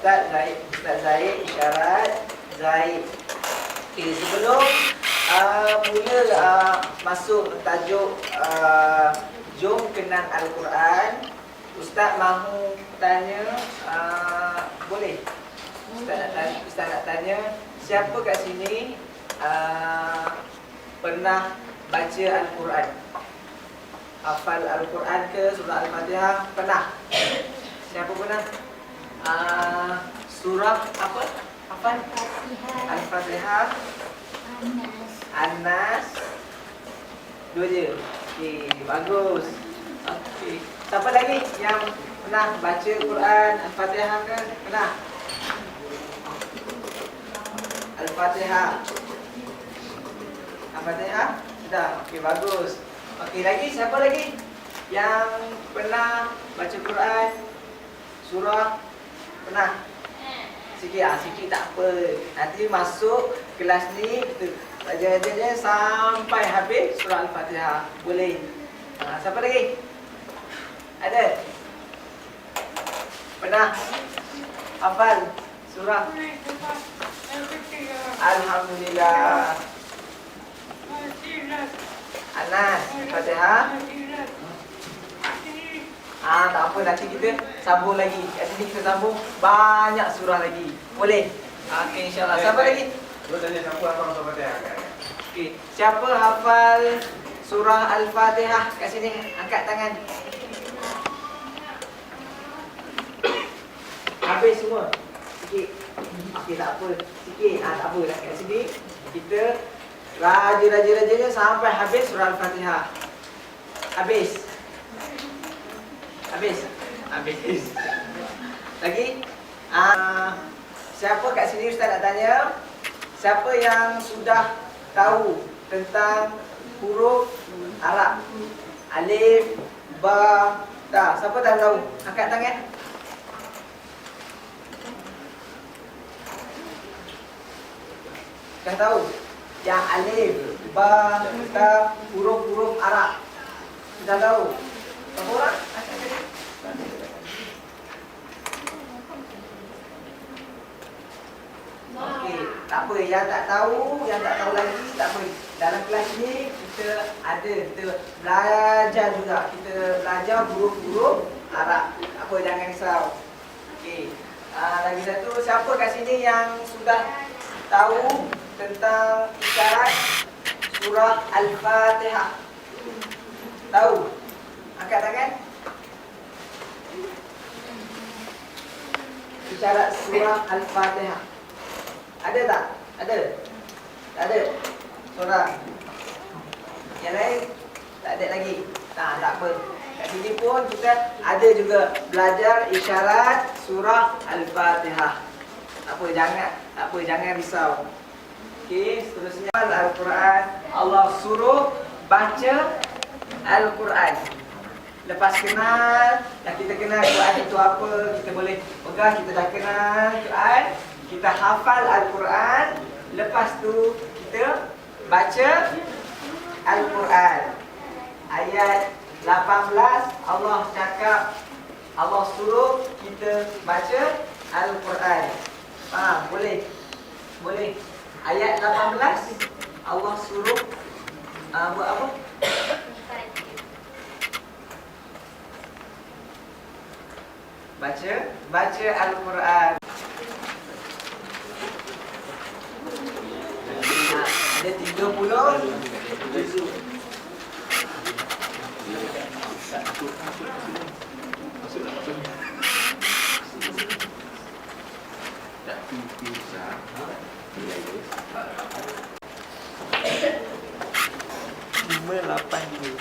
Ustaz Zaid, Ustaz Zaid isyarat Zaid. Okey, sebelum uh, mula uh, masuk tajuk uh, jom kenal Al-Quran, Ustaz mahu tanya uh, boleh? Ustaz nak tanya, Ustaz nak tanya siapa kat sini uh, pernah baca Al-Quran? Hafal Al-Quran ke surah Al-Fatihah? Pernah? Siapa pernah? Uh, surah apa? Hafal? Al-Fatihah, An-Nas. Dua je. Okey, bagus. Okey. Siapa lagi yang pernah baca Quran Al-Fatihah ke? Pernah? Al-Fatihah. Al-Fatihah? Sudah. Okey, bagus. Okey, lagi siapa lagi yang pernah baca Quran surah pernah? Sikit ah, sikit tak apa. Nanti masuk kelas ni kita belajar sampai habis surah Al-Fatihah. Boleh. Ha, siapa lagi? Ada? Pernah? Hafal surah Alhamdulillah. Anas, Fatihah. Ah, tak apa nanti kita sambung lagi. Kat sini kita sambung banyak surah lagi. Boleh? Okey, insya-Allah. Siapa lagi? Lu tanya siapa hafal surah Fatihah? Okey. Siapa hafal surah Al-Fatihah kat sini? Angkat tangan. Habis semua. Sikit. Okey, tak apa. Sikit. Ah, tak apa. Kat sini kita raja-raja-rajanya sampai habis surah Al-Fatihah. Habis. Habis. Habis. Lagi? Ah, siapa kat sini Ustaz nak tanya? Siapa yang sudah tahu tentang huruf Arab? Alif, ba, ta. Siapa dah tahu? Angkat tangan. Dah tahu? Yang alif, ba, ta, huruf-huruf Arab. Dah tahu? Berapa orang? Angkat tangan. Okey, tak apa yang tak tahu, yang tak tahu lagi tak apa. Dalam kelas ni kita ada kita belajar juga. Kita belajar Arab. Tak apa jangan risau. Okey. Ah lagi satu siapa kat sini yang sudah tahu tentang isyarat surah Al-Fatihah? Tahu? Angkat tangan. Isyarat surah Al-Fatihah. Ada tak? Ada? Tak ada? Seorang? Yang lain? Tak ada lagi? Tak, tak apa. Kat sini pun kita ada juga belajar isyarat surah Al-Fatihah. Tak apa, jangan, tak apa, jangan risau. Okey, seterusnya Al-Quran. Allah suruh baca Al-Quran. Lepas kenal, dah kita kenal Quran itu apa, kita boleh pegang, kita dah kenal Quran, kita hafal Al-Quran, lepas tu kita baca Al-Quran. Ayat 18 Allah cakap Allah suruh kita baca Al-Quran. Ha, boleh. Boleh. Ayat 18 Allah suruh uh, buat apa? Baca, baca Al-Quran. เมื่อรับไปอยู่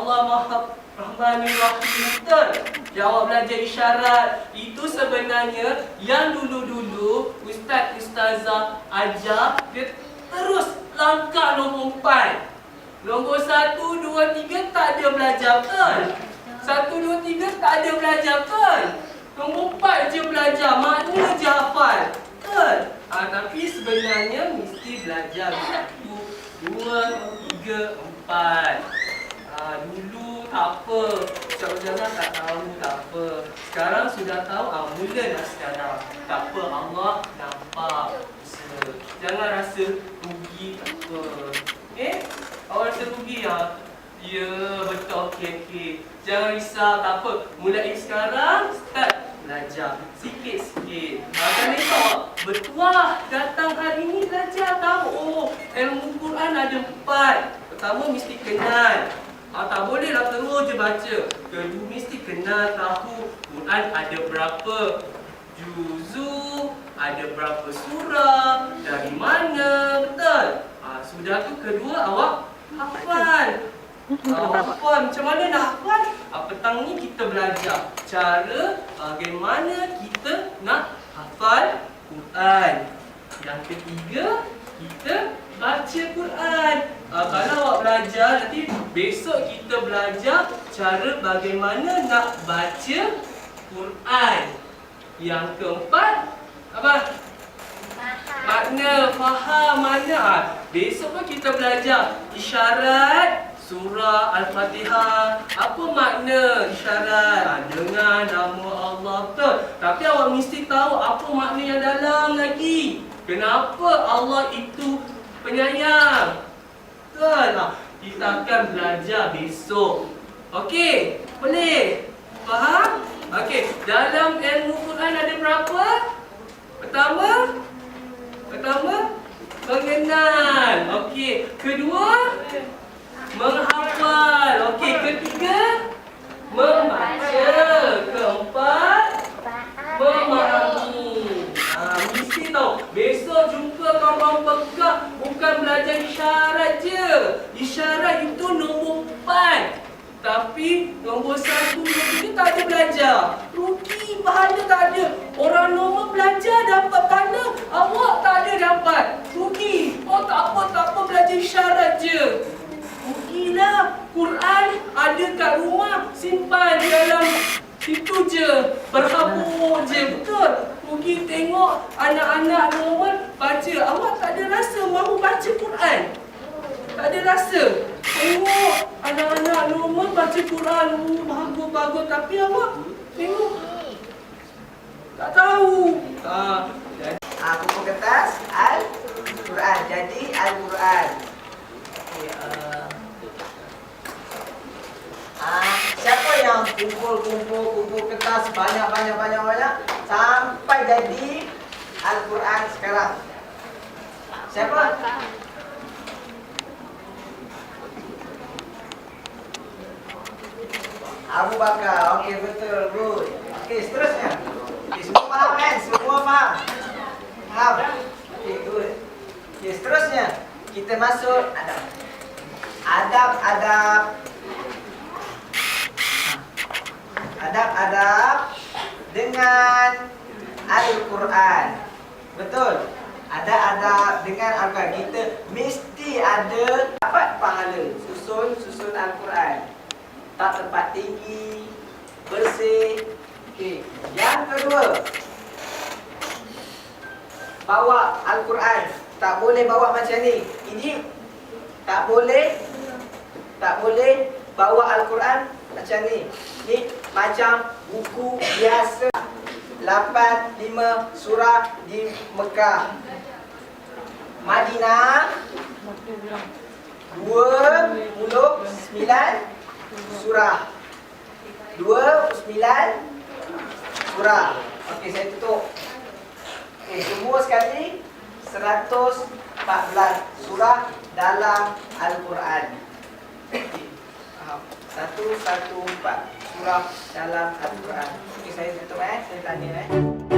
Allah muhabbet Rahmani Rahim betul. Jawab belajar isyarat itu sebenarnya yang dulu-dulu ustaz ustazah ajar dia terus langkah nombor empat. Nombor satu, dua, tiga tak ada belajar betul. Satu, dua, tiga tak ada belajar betul. Nombor empat je belajar, makna je hafal. Betul. Ah, tapi sebenarnya mesti belajar satu, dua, tiga, empat. Ha, dulu tak apa. Ustaz-ustazah tak tahu tak apa. Sekarang sudah tahu, ah, mula dah sekarang. Tak apa, Allah nampak. usaha. Jangan rasa rugi tak apa. Eh? Awak rasa rugi ya? Ya, betul. Okey, okey. Jangan risau, tak apa. Mulai sekarang, start belajar. Sikit-sikit. Kan esok, bertuah datang hari ini belajar tahu. Oh, ilmu Quran ada empat. Pertama, mesti kenal. Ah, tak boleh lah terus je baca. Kedua, mesti kenal tahu Quran ada berapa juzu, ada berapa surah, dari mana, betul? Ah, sudah tu kedua awak hafal. Ah, hafal macam mana nak hafal? Ah, petang ni kita belajar cara bagaimana kita nak hafal Quran. Yang ketiga, kita baca Quran. Ah, kalau awak belajar, nanti besok kita belajar cara bagaimana nak baca Quran. Yang keempat, apa? Makna, faham mana? Ah, Besok pun kita belajar isyarat surah Al-Fatihah. Apa makna isyarat? Ah, Dengan nama Allah betul. Tapi awak mesti tahu apa makna yang dalam lagi. Kenapa Allah itu penyayang? Betul. Ah, Kita akan belajar besok. Okey, boleh? Faham? Okey, dalam ilmu Quran ada berapa? Pertama, Pertama, mengenal. Okey. Kedua, menghafal. Okey. Ketiga, membaca. Keempat, memahami. Ha, mesti tahu. Besok jumpa kawan pekak bukan belajar isyarat je. Isyarat itu nombor empat. Tapi nombor satu, tiga tak ada belajar. Rugi, pahala tak ada. Orang normal belajar dapat pahala. Awak tak ada dapat. Rugi. Oh tak apa, tak apa belajar isyarat je. Rugilah. Quran ada kat rumah. Simpan dalam itu je. Berhabuk je. Betul. Rugi tengok anak-anak normal baca. Awak tak ada rasa mahu baca Quran. Tak ada rasa. Tengok anak-anak normal baca Quran. Oh, bagus-bagus. Tapi awak tengok. Tak tahu. Ah, jadi Ah, buku kertas Al-Quran. Jadi Al-Quran. Ah. Ah, siapa yang kumpul-kumpul kumpul kertas banyak-banyak banyak banyak sampai jadi Al-Quran sekarang? Siapa? Abu Bakar. Okey, betul. Good. Okey, seterusnya. Okey, semua faham kan? Semua faham? Faham? Okey, good. Okey, seterusnya. Kita masuk adab. Adab-adab. Adab-adab dengan Al-Quran. Betul? Adab-adab dengan Al-Quran. Kita mesti ada dapat pahala. Susun, susun Al-Quran. Tak tempat tinggi, bersih. Okey. Yang kedua, bawa Al-Quran. Tak boleh bawa macam ni. Ini tak boleh tak boleh bawa Al-Quran macam ni. Ni macam buku biasa. 8 5 surah di Mekah. Madinah 29 surah. 29 surah. Okey, saya tutup. Okey, semua sekali 114 surah dalam Al-Quran. Okey, faham? 114 surah dalam Al-Quran. Okey, saya tutup eh. Saya tanya eh.